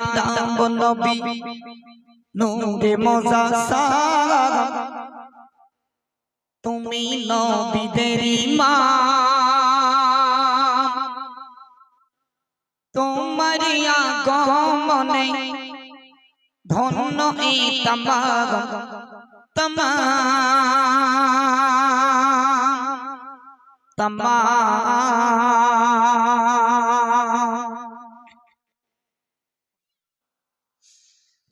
দাম নবী নূরে মজাসা তুমি নবীদের মা তোমার তমাম তমাম।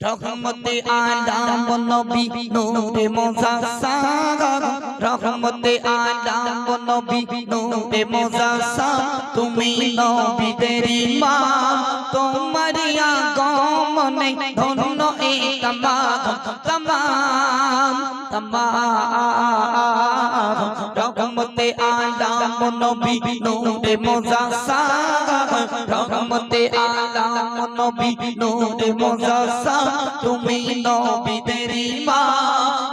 রহমতে আলাম নবী নূরে মুজাসসার রহমতে আলাম নবী নূরে মুজাসসার তুমি নবীদের ইমাম, তোমার আগমনে ধন্য তমাম তমাম তমাম রহমতে আলাম নবী নূরে মুজাসসা রহমতে আলাম নবী নূরে মুজাসসা তুমি নবীদের মা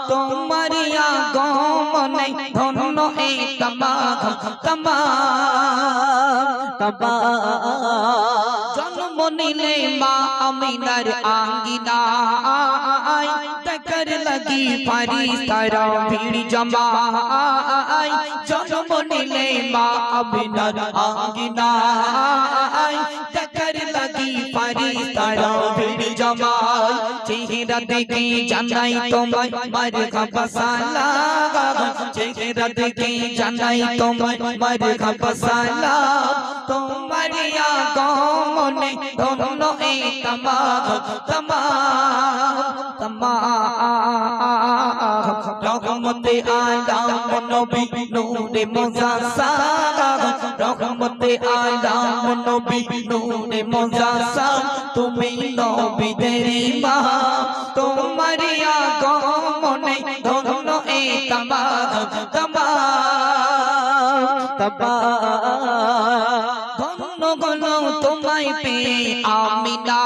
তোমার আগমনে ধন্য এ তমাম তমাম জন্ম নিলে মা আমিনার আঙ্গিনায় দেখার লাগি ফারিস্তারা ভিড় জমায় জন্ম নিলে মা আমিনার আঙ্গিনায় দেখার লাগি ফারিস্তারা ভিড় জমায় চেহারা দেখে জানাই তোমায় মার খাবা সালাম চেহারা দেখে জানাই তোমায় মার খাবা সালাম তোমার আগমনে ধন্য এ তমাম তমাম তমাম রহমতে আলাম নবী নূরে মুজাসসা রহমতে আলাম নবী নূরে মুজাসসা তুমি নবীদের মা তোমার আগমনে ধন্য এ তমাম তমাম তমাম ধন্য গণ তোমায় পে আমিনা।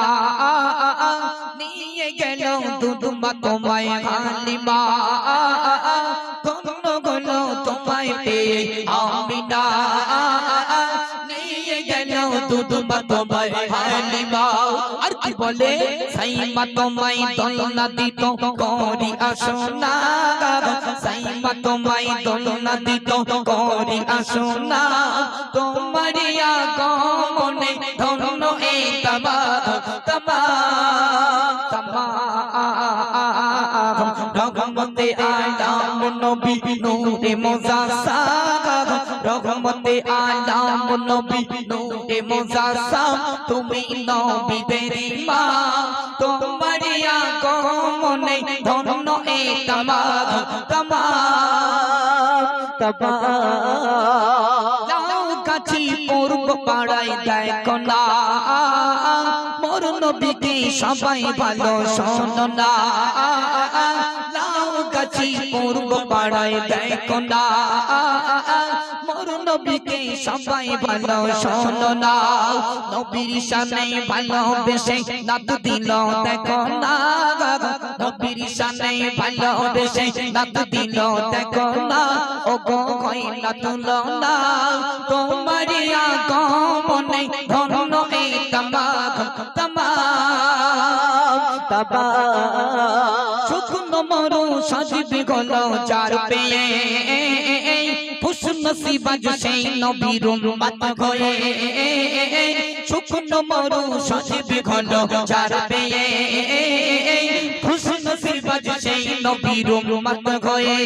নিয়ে গেল দুদুমা তোমায় হালিমা। ধন্য গণ তোমায় পে আমিনা। দুদুমা তোমায় হালিমা আর কি বলে? সাইমা তোমায় দলনা দিত, করি আসনা সাইমা তোমায় দলনা দিত, করি আসনা তোমার আগমনে ধন্য এ তমা তমা তমা রহমতে রহমতে আলাম নবী নূরে মুজাসসা তুমি নবীদের মা তোমার আগমনে ধন্য এ তমা তমা তমা কাছি পূর্ব পাড়ায় দেখো না। মোর নবীকে সবাই ভালো শোনো না। লাউ কাছি পূর্ব পাড়ায় দেখো না। নবীকে সবাই ভালো শোনো না। নবীর সামনে ভালোবেসে নাত দিল দেখো না। নবীর সামনে ভালোবেসে নাত দিল দেখো না। ও গো কইলা তুলো না। তোমার আগমনে ধন্য এ তমাম তমাম। শুকনো মরু সাজিবি গল চার পেয়ে। নসিবাজ সেই নবীর উম্মত হয়ে শুকনো মরু সাজিবি গল চার পেয়ে খুশ নসিবাজ সেই নবীর উম্মত হয়ে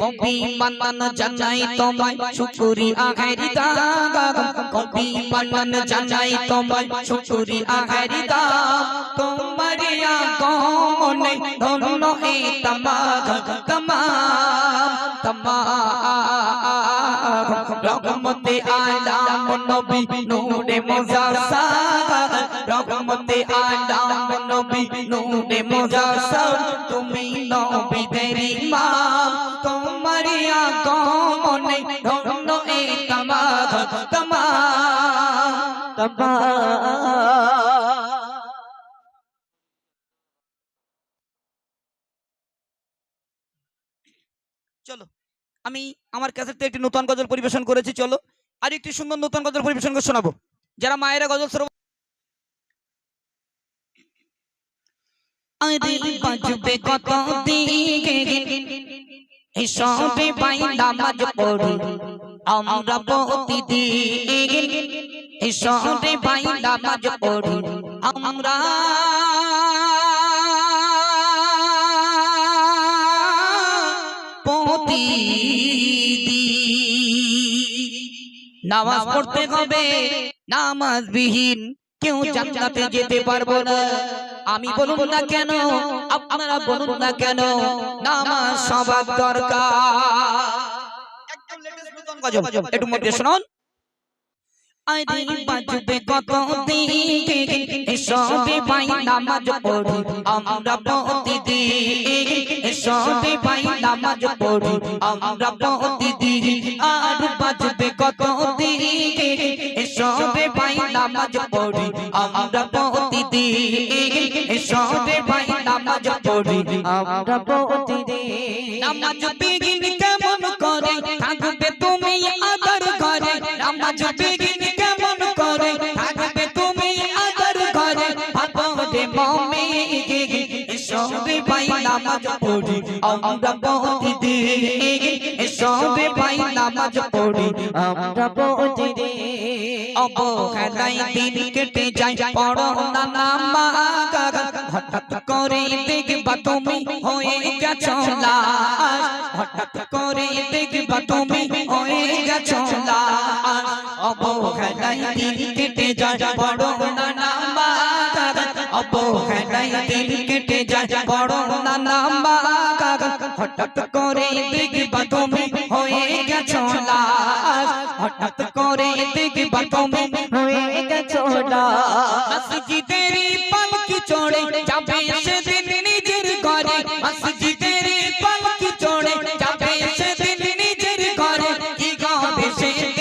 কবি মানন জানাই তোমায় শুকরিয়া হেরি দাম কবি মানন জানাই তোমায় শুকরিয়া হেরি দাম তোমার আগমনে ধন্য এ তমাম তমাম তমাম রহমতে আলাম নবী নূরে মুজাসসা রহমতে আলাম নবী নূরে মুজাসসা তুমি নবীদের ইমাম তোমার আগমনে ধন্য এ তমাম তমাম তমাম চলো। আমি আমার ক্যাসেটে একটি নতুন গজল পরিবেশন করেছি চলো। আর একটি সুন্দর নতুন গজল পরিবেশন করে শোনাবো। যারা মায়েরা গজল শ্রবণ বাজবে কত দিকে এসবে পাই নামাজ পড়ি। আমরা প্রতিদিন এসবে পাই নামাজ পড়ি। আমরা নামাজ পড়তে হবে। নামাজ বিহীন কেউ জান্নাতে যেতে পারব না। আমি বলুন না কেন? আপনারা বলুন না কেন? নামাজ সবার দরকার। একদম latest নতুন গজল একটু মধ্যে শুনুন। আরে বাজবে কত দিকে এসবে পাই নামাজ পড়ি। আমরা প্রতিদিন এসবে পাই নামাজ পড়ি। আমরা প্রতিদিন আর বাজবে কত দিকে এসবে পাই নামাজ পড়ি। আমরা প্রতিদিন এসবে পাই নামাজ পড়ি। আমরা প্রতিদিন নামাজ বিঘিন আমরা প্রতিদিন এসবে পাই নামাজ পড়ি, আমরা প্রতিদিন অবহেলাই দিন কেটে যায়, পড়ো না নামাজ। হঠাৎ করে দেখবা তুমি হয়ে গেছো লাশ। হঠাৎ করে দেখবা তুমি হয়ে গেছো লাশ। অবহেলাই দিন কেটে যায়, পড়ো অবহেলাই দিন কেটে যায় পড়ো না নামাজ হঠাৎ করে দেখবা তুমি হয়ে গেছো লাশ হঠাৎ করে দেখবা তুমি হয়ে গেছো লাশ মসজিদের পালকি চড়ে যাবে সেদিন নিজের ঘরে মসজিদের পালকি চড়ে যাবে সেদিন নিজের ঘরে কি গাবে সেদিন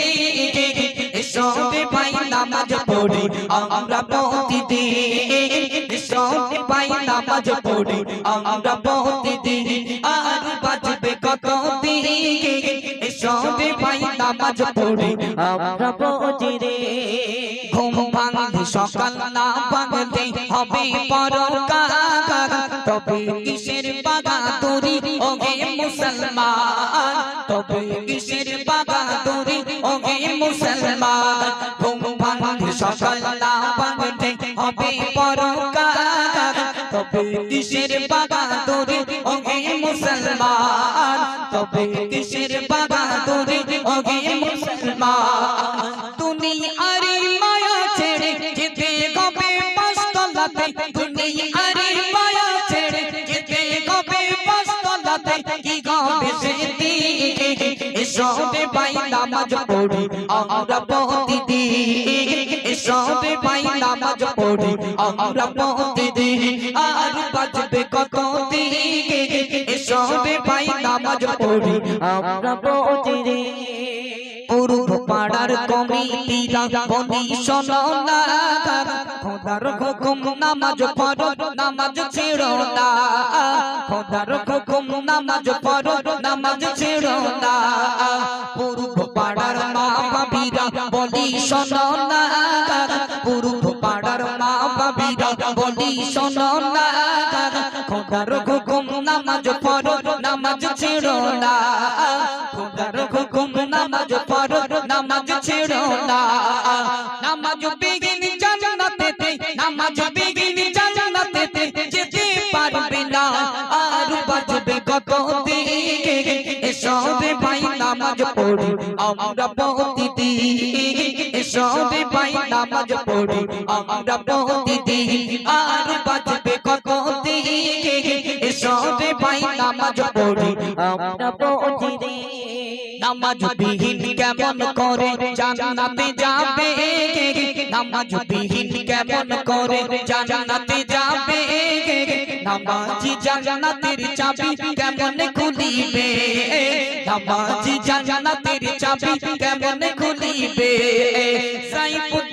এসবে পাই নামাজ পড়ি আমরা প্রতিদিন এসবে পাই নামাজ পড়ি, আমরা আর বাজবে কত পাই নামাজ পড়ি, আমরা ঘুম ভাঙলে সকাল না ভাঙলে হবে তবে কিসের বাগাদুরি ওগে মুসলমান? তবে কিসের বাগাদুরি ওগে মুসলমান? ঘুম ভাঙলে সকাল না ভাঙলে হবে তবে বাবা তোরে ওগে মুসলমান তবে কিসের বাগাদুরি? ওগে মুসলমান দুনিয়ার নামাজ পড়ি, আমরা প্রতিদিন এসবে পাই নামাজ পড়ি, আমরা প্রতিদিন আর বাজবে কত এসবে পাই নামাজ পড়ি, আমরা প্রতিদিন পূর্ব পাড়ার কমিটিরা বলি শোনো না খোদার হুকুম নামাজ পড়ো নামাজ ছেড়ো না। খোদার হুকুম নামাজ পড়ো নামাজ ছেড়ো না। পূর্ব পাড়ার মা বাবিরা বলি শোনো না। পূর্ব পাড়ার মা বাবিরা বলি শোনো না। খোদার হুকুম নামাজ পড়ো নামাজ ছেড়ো না। খোদার হুকুম নামাজ পড়ো নামাজ ছেড়ো না। নামাজ বিগিন জান্নাতেতে, নামাজ বিগিন জান্নাতেতে যেতে পারবে না। আর বাজবে কত দিকে এসবে ভাই নামাজ পড়ি, আমরা প্রতিদিন। এসবে ভাই নামাজ পড়ি, আমরা প্রতিদিন। আর বাজবে কত দিকে এসবে ভাই নামাজ পড়ি আমরা প্রতিদিন নামাজ বিহীন কেমন করে জান্নাতে যাবে নামাজ বিহীন কেমন করে জান্নাতে যাবে নামাজি জান্নাতের চাবি কেমন খুলিবে নামাজি জান্নাতের চাবি কেমন খুলিবে সাইফুদ্দিন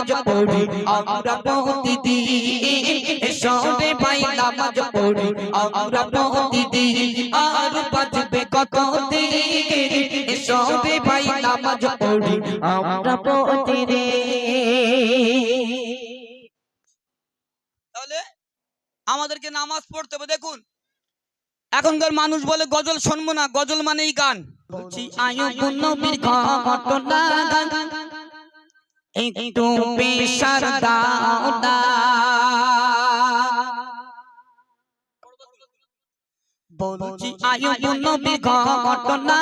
নামাজ পড়ি, আমরা প্রতিদিন ভাই নামাজ পড়ি, আমরা প্রতিদিন আর বাজবে কত ভাই নামাজ পড়ি, আমরা প্রতিদিন। তাহলে আমাদেরকে নামাজ পড়তে হবে, দেখুন। এখনকার মানুষ বলে গজল শুনব না, গজল মানেই গান। ঘটনা একটু পেশার দাও না বলছি আয়ু নবী ঘটনা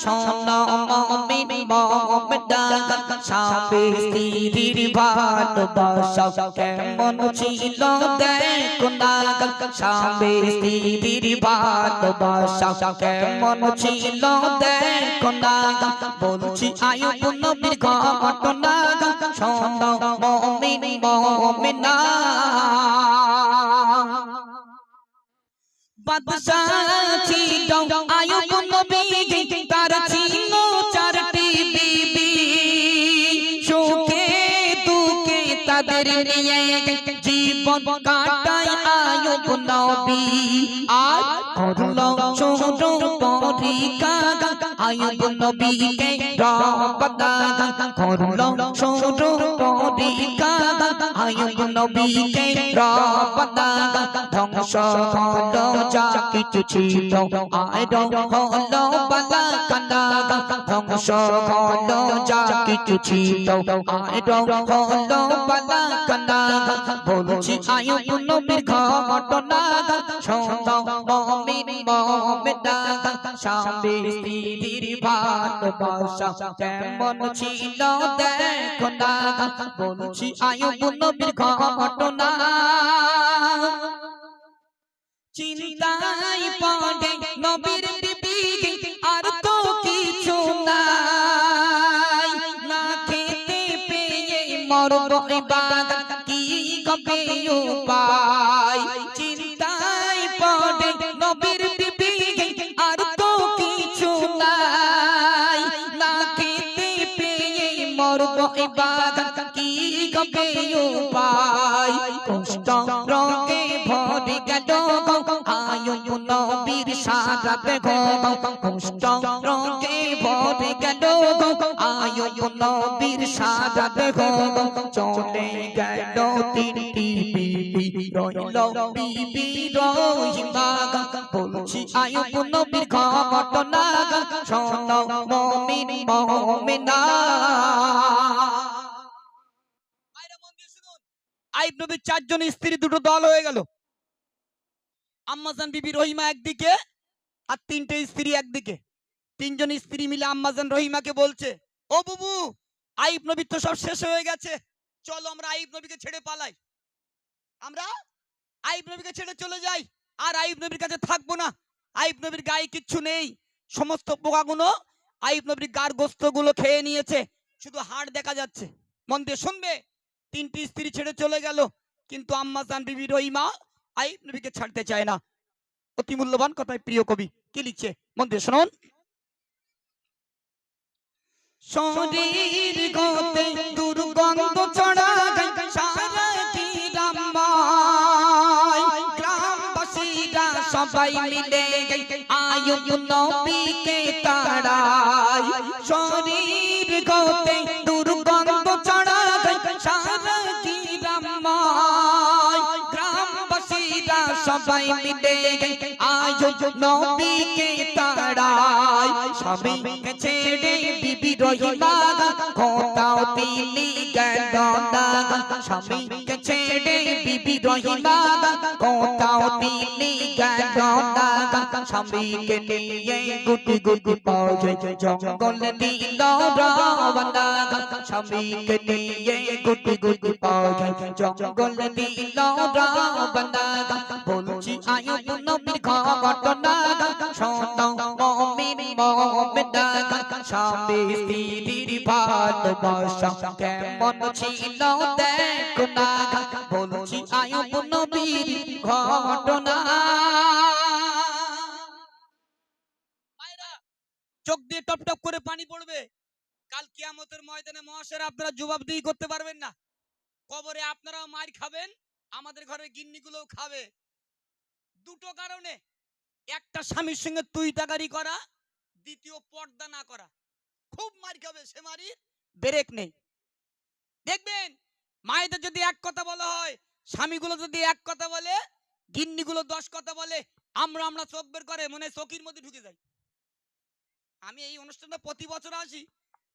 শোনো মমিন মোহাম্মদা সাবে স্ত্রীর ভালোবাসা কেমন ছিল দেখো না সাবে স্ত্রীর ভালোবাসা কেমন ছিল দেখো না বলছি আয়ু নবীর ঘটনা শোনো মমিন মোহাম্মদা বাদশাহ ছিল আয়ুব জীবন কাটায় আয়ুব নবী। আর করল ছোট পরীক্ষা আয়ুব নবীকে রবদা করল ছোট পরীক্ষা আয়ুব নবীকে রবদা ধ্বংস হলো যা কিছু ছিল আয় হলো বালা কানা ধ্বংস হলো যা কিছু ছিল আয় হলো বালা কানা বলছি আয়ুব নবীর ঘটনা শোনো মোহাম্মদা স্বামী স্ত্রীর ভালোবাসা কেমন ছিল দেখো না বলছি আর তো কিছু না খেতে পেয়ে মরব কি কবে উপায় কবে উপায়? কষ্ট রঙে ভরে গেল আয়ু নবীর সারা দেহ কষ্ট রঙে ভরে গেল আয়ু নবীর সারা দেহ চলে গেল তিনটি বিবি, রইল বিবি রহিমা বলছি আয়ু নবীর ঘটনা শোনো, মমিন মমিনা মায়েরা মন দিয়ে শুনুন আইব নবীর চারজন স্ত্রী, দুটো দল হয়ে গেল। আম্মাজান বিবি রহিমা একদিকে আর তিনটে স্ত্রী একদিকে। তিনজন স্ত্রী মিলে আম্মাজান রহিমাকে বলছে, ও বুবু, আইব নবীর তো সব শেষ হয়ে গেছে। চলো আমরা আইব নবীকে ছেড়ে পালাই। আমরা আইব নবীকে ছেড়ে চলে যাই। আর আইব নবীর কাছে থাকব না। আইব নবীর গায়ে কিচ্ছু নেই। সমস্ত পোকাগুলো আইব নবীর গার গোস্তগুলো খেয়ে নিয়েছে। শুধু হাড় দেখা যাচ্ছে। মন দিয়ে শুনবে। তিনটি স্ত্রী ছেড়ে চলে গেল। কিন্তু আম্মা জান বিবি রহিমা আইব নবীকে ছাড়তে চায় না। অতি মূল্যবান কথায় প্রিয় কবি কি লিখছে? মন দিয়ে শুনুন। শরীর গতে দুর্গন্ধ ছড়া সারা গ্রামবাসীরা সবাই মিলে আয়ু নবীকে সবাই মিলে আয়ু নবীকে তাড়ায় স্বামীকে ছেড়ে বিবি রহিমা। কোথাও দিলি গেল না স্বামীকে ছেড়ে বিবি রহিমা। কোথাও দিলি গেল না স্বামীকে নিয়ে গুটি গুটি পাওয়া জঙ্গল দিল রাবণা স্বামীকে নিয়ে গুটি গুটি পাওয়া জঙ্গল দিল রাবণা বলছি আয়ু নবীর ঘটনা শোনো মমিন মোহাম্মদা স্বামী স্ত্রীর ভালোবাসা কেমন ছিল দেখো না বলছি আয়ু নবীর ঘটনা। চোখ দিয়ে টপ টপ করে পানি পড়বে। কাল কিয়ামতের ময়দানে মহাশয় আপনারা জবাব জবাবদিহি করতে পারবেন না। কবরে আপনারাও মার খাবেন আমাদের ঘরের গিন্নিগুলোও খাবে। দুটো কারণে। একটা স্বামীর সঙ্গে তুই তাকারি করা, দ্বিতীয় পর্দা না করা। খুব মার খাবে সে মারির, ব্রেক নেই। দেখবেন, মায়েদের যদি এক কথা বলা হয়, স্বামীগুলো যদি এক কথা বলে, গিন্নিগুলো দশ কথা বলে, আমরা আমরা চোখ বের করে, মনে চকির মধ্যে ঢুকে যাই। আমি এই অনুষ্ঠানটা প্রতি বছর আসি,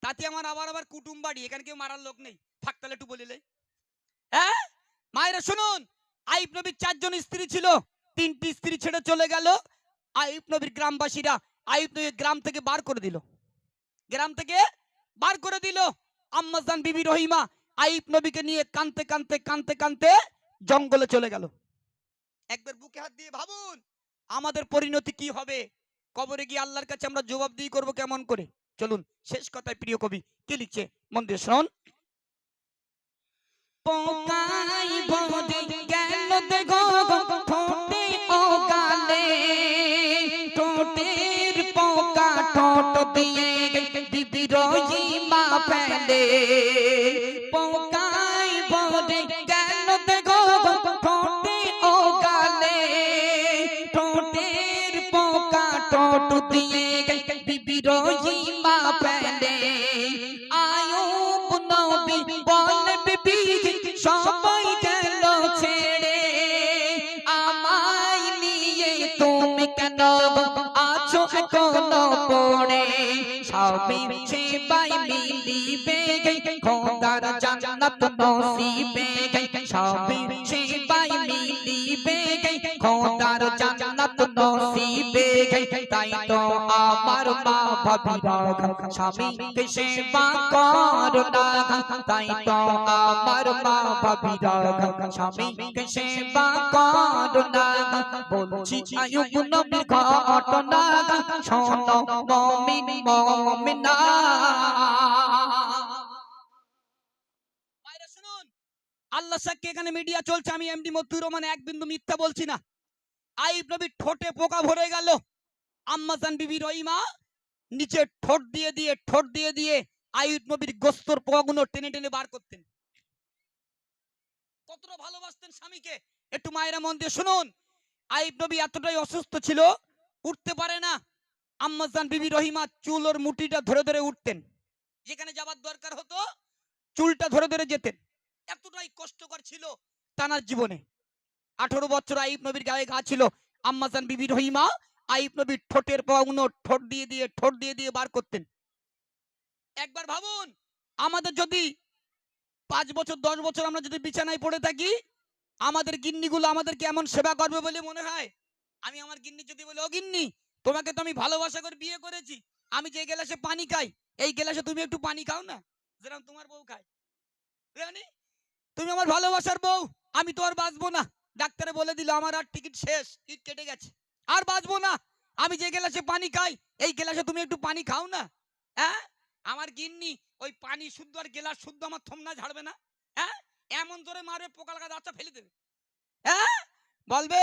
তাতে আমার আবার আবার কুটুম বাড়ি, এখানে কেউ মারার লোক নেই। থাকতালে একটু বলিলে হ্যাঁ? মায়েরা শুনুন আইব নবীর চারজন স্ত্রী ছিল। তিনটি স্ত্রী ছেড়ে চলে গেল। আইব নবীর গ্রামবাসীরা আইব নবীর গ্রাম থেকে বার করে দিল। গ্রাম থেকে বার করে দিল। আম্মাজান বিবি রহিমা আইব নবীকে নিয়ে কানতে কানতে কানতে কানতে জঙ্গলে চলে গেল। একবার বুকে হাত দিয়ে ভাবুন, আমাদের পরিণতি কি হবে? কবরে গিয়ে আল্লাহর কাছে আমরা জবাব জবাবদিহি করব কেমন করে? চলুন, শেষ কথায় প্রিয় কবি কে লিখছে? মন দিয়ে শুনুন। পোকাই বদে গেল দেখো ফেলে পোকাই বদে গেল দেখো ঠোঁটে ও গালে ঠোঁটের পোকা ঠোঁট দিয়ে বিবিরোহী মা ফেলে আয়ুব নবী বলে বিবি, সবাই গেল ছেড়ে। আমায় নিয়ে তুমি কেন আছো এখনও পড়ে? সবই সেবাই মিলিবে খোদার জান্নাত নসিবে সবই সেবাই মিলিবে খোদার জান্নাত নসিবে তাই তো আমার মা ভাবিরা স্বামীকে সেবা করো না তাই তো আমার মা ভাবিরা স্বামীকে সেবা করো না বলছি আয়ুব নবীর ঘটনা শোনো মমিন মমিনা মায়েরা শুনুন আল্লাহ সাক্ষী এখানে মিডিয়া চলছে, আমি এমডি মতুর রহমান এক বিন্দু মিথ্যা বলছি না। আইব নবীর ঠোঁটে পোকা ভরে গেল। আম্মাজান বিবি রহিমা নিচে ঠোঁট দিয়ে দিয়ে, ঠোঁট দিয়ে দিয়ে আইব নবীর গোস্তর পোকাগুলো টেনে টেনে বার করতেন। কতটা ভালোবাসতেন স্বামীকে, একটু মায়েরা মন দিয়ে শুনুন। আইব নবী এতটাই অসুস্থ ছিল, উঠতে পারে না। আম্মাজান বিবি রহিমা চুল ওর মুঠিটা ধরে ধরে উঠতেন। যেখানে যাবার দরকার হতো, চুলটা ধরে ধরে যেতেন। এতটাই কষ্টকর ছিল তানার জীবনে। আঠারো বছর আইব নবীর গায়ে গা ছিল। আম্মাজান বিবি রহিমা আইব নবীর ঠোঁটের পাউনো ঠোঁট দিয়ে দিয়ে, ঠোঁট দিয়ে দিয়ে বার করতেন। একবার ভাবুন, আমাদের যদি পাঁচ বছর, দশ বছর আমরা যদি বিছানায় পড়ে থাকি, আমাদের গিন্নিগুলো আমাদেরকে এমন সেবা করবে বলে মনে হয়? আমি আমার গিন্নি যদি বলি, ও গিন্নি, তোমাকে তো আমি ভালোবাসা করে বিয়ে করেছি। আমি যে গেলাসে পানি খাই, এই গেলাসে তুমি একটু পানি খাও না? যেরকম তোমার বউ খায়? তুমি আমার ভালোবাসার বউ, আমি তো আর বাঁচবো না। ডাক্তারে বলে দিল, আমার আর টিকিট শেষ, টিকিট কেটে গেছে। আর বাঁচবো না। আমি যে গ্লাসে পানি খাই, এই গ্লাসে তুমি একটু পানি খাও না। হ্যাঁ? আমার গিন্নি, ওই পানি শুদ্ধ আর গ্লাস শুদ্ধ আমার থমনা ঝাড়বে না। হ্যাঁ? এমন জোরে মারবে পোকা লাগা দাঁতটা ফেলে দেবে। হ্যাঁ? বলবে,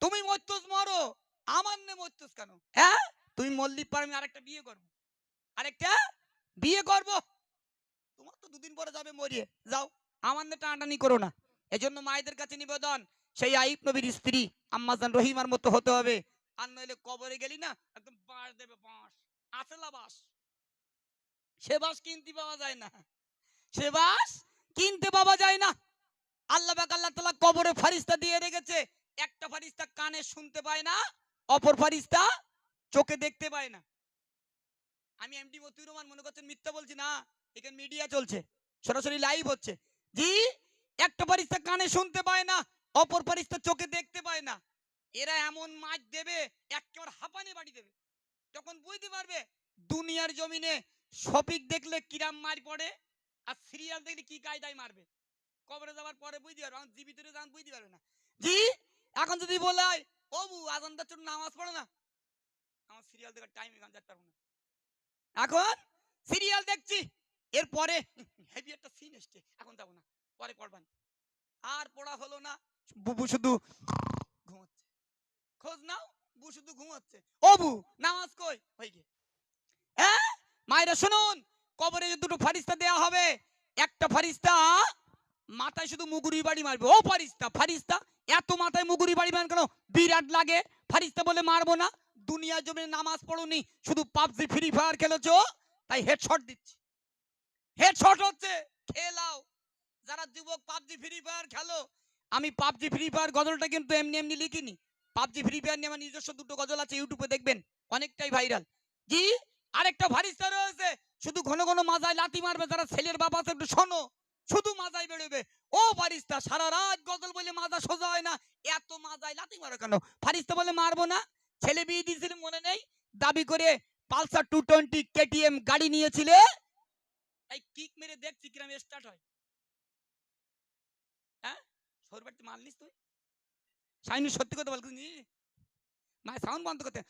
তুমি মরতোস, মরো। আমার নে মরতোস কেন? হ্যাঁ? তুমি মল্লিক পর আমি আরেকটা বিয়ে করব। আরেকটা বিয়ে করব? তোমার তো দুদিন পরে যাবে মরিয়ে। যাও। আমার নে টানাটানি করো না। এজন্য মায়েদের কাছে নিবেদন, সেই আইব নবীর স্ত্রী আম্মাজান রহিমার মতো হতে হবে। আর নইলে কবরে গেলি না, একদম বাঁশ দেবে, বাঁশ আসলা বাঁশ। সে বাঁশ কিনতে পাওয়া যায় না। সে বাঁশ কিনতে পাওয়া যায় না। আল্লাহ পাক আল্লাহ তাআলা কবরে ফারিস্তা দিয়ে রেখেছে। একটা ফারিস্তা কানে শুনতে পায় না, অপর ফারিস্তা চোখে দেখতে পায় না। আমি এমডি মতিউর রহমান মনে করছেন মিথ্যা বলছি না, এখানে মিডিয়া চলছে, সরাসরি লাইভ হচ্ছে। জি? একটা ফারিস্তা কানে শুনতে পায় না অপর ফারিস্তা চোখে দেখতে পায় না। এরা এমন মাছ দেবে একেবারে হাঁপানি বাড়ি দেবে। তখন বুঝতে পারবে দুনিয়ার জমিনে শপিক দেখলে কিরাম মার পড়ে আর সিরিয়াল দেখলে কি কায়দায় মারবে। কবরে যাওয়ার পরে বুঝতে পারবে এখন জীবিত বুঝতে পারবে না। জি? এখন যদি বলে হয়, ও বু আজানটার জন্য নামাজ পড়ো না। আমার সিরিয়াল দেখার টাইম এখন যেতে পারব না। এখন সিরিয়াল দেখছি এরপরে হেভি একটা সিন এসছে। এখন যাব না, পরে পড়বান আর পড়া হলো না বুবু শুধু ঘুমাচ্ছে। খোঁজ নাও, বু, শুধু ঘুমাচ্ছে। ও বু, নামাজ কই? হয়ে গিয়ে। হ্যাঁ? মায়েরা, শুনুন, কবরে যে দুটো ফারিস্তা দেয়া হবে, একটা ফারিস্তা মাথায় শুধু মুগুরি বাড়ি মারবে। ও ফারিস্তা ফারিস্তা, এত মাথায় মুগুরি বাড়ি মারেন কেন? বিরাট লাগে। ফারিস্তা বলে মারবো না। দুনিয়া জমিনে নামাজ পড়ুনি, শুধু পাবজি, ফ্রি ফায়ার খেলেছো, তাই হেডশট দিচ্ছি। হেডশট হচ্ছে খেলাও যারা যুবক পাবজি, ফ্রি ফায়ার খেলো, আমি পাবজি, ফ্রি ফায়ার গজলটা কিন্তু এমনি এমনি লিখিনি। পাবজি, ফ্রি ফায়ার নিয়ে আমার নিজস্ব দুটো গজল আছে ইউটিউবে দেখবেন, অনেকটাই ভাইরাল। জি, আরেকটা ফারিস্তা রয়েছে, শুধু ঘন ঘন মাজায় লাতি মারবে, যারা ছেলের বাবা আছে, একটু শোনো, শুধু মাজায় বেরোবে। ও ফারিস্তা সারা রাত গজল বলে মাজা সোজা হয় না, এত মাজায় লাতি মারো কেন? ফারিস্তা বলে মারবো না, ছেলে বিয়ে দিয়েছিল মনে নেই, দাবি করে পালসার টু টোয়েন্টি কেটিএম গাড়ি নিয়েছিলে এই কিক মেরে দেখছি কিরম স্টার্ট হয়। হ্যাঁ? সরবাড়িতে মারলিস তুই? শাইনু সত্যি কথা বলছিস নি? না সাউন্ড বন্ধ করতে।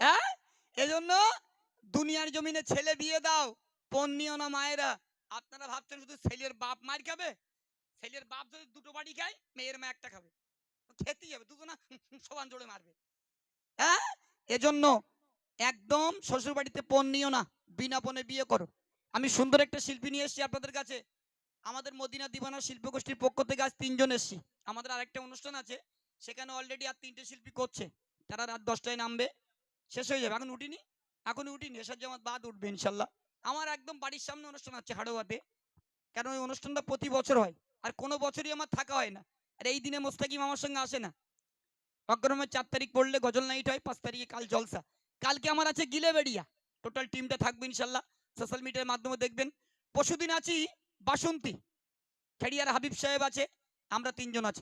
হ্যাঁ? এজন্য দুনিয়ার জমিনে ছেলে বিয়ে দাও, পণ না মায়েরা। আপনারা ভাবছেন শুধু ছেলের বাপ মার খাবে? ছেলের বাপ যদি দুটো বাড়ি খায়, মেয়ের মা একটা খাবে। খেতেই হবে, দুজনা সমান জোরে মারবে। হ্যাঁ? এজন্য একদম শ্বশুর বাড়িতে পণ নিও না। বিনা পণে বিয়ে করো। আমি সুন্দর একটা শিল্পী নিয়ে এসেছি আপনাদের কাছে। আমাদের মদিনা দিবানা শিল্পগোষ্ঠীর পক্ষ থেকে আজ তিনজন এসেছি। আমাদের আরেকটা অনুষ্ঠান আছে, সেখানে অলরেডি আর তিনটে শিল্পী করছে। তারা রাত দশটায় নামবে। শেষ হয়ে যাবে। এখন উঠিনি? এখন উঠিনি। এসার জামাত বাদ উঠবে ইনশাল্লাহ। আমার একদম বাড়ির সামনে অনুষ্ঠান আছে হাড়োয়াতে। কারণ ওই অনুষ্ঠানটা প্রতি বছর হয়। আর কোনো বছরই আমার থাকা হয় না। আর এই দিনে মোস্তাকিম আমার সঙ্গে আসে না। অগ্রমের চার তারিখ পড়লে গজল নাইট হয়, পাঁচ তারিখে কাল জলসা। কালকে আমার আছে গিলেবেড়িয়া। টোটাল টিমটা থাকবে ইনশাল্লাহ। সোশ্যাল মিডিয়ার মাধ্যমে দেখবেন। পরশুদিন আছি বাসন্তী। খেড়িয়ার হাবিব সাহেব আছে, আমরা তিনজন আছি।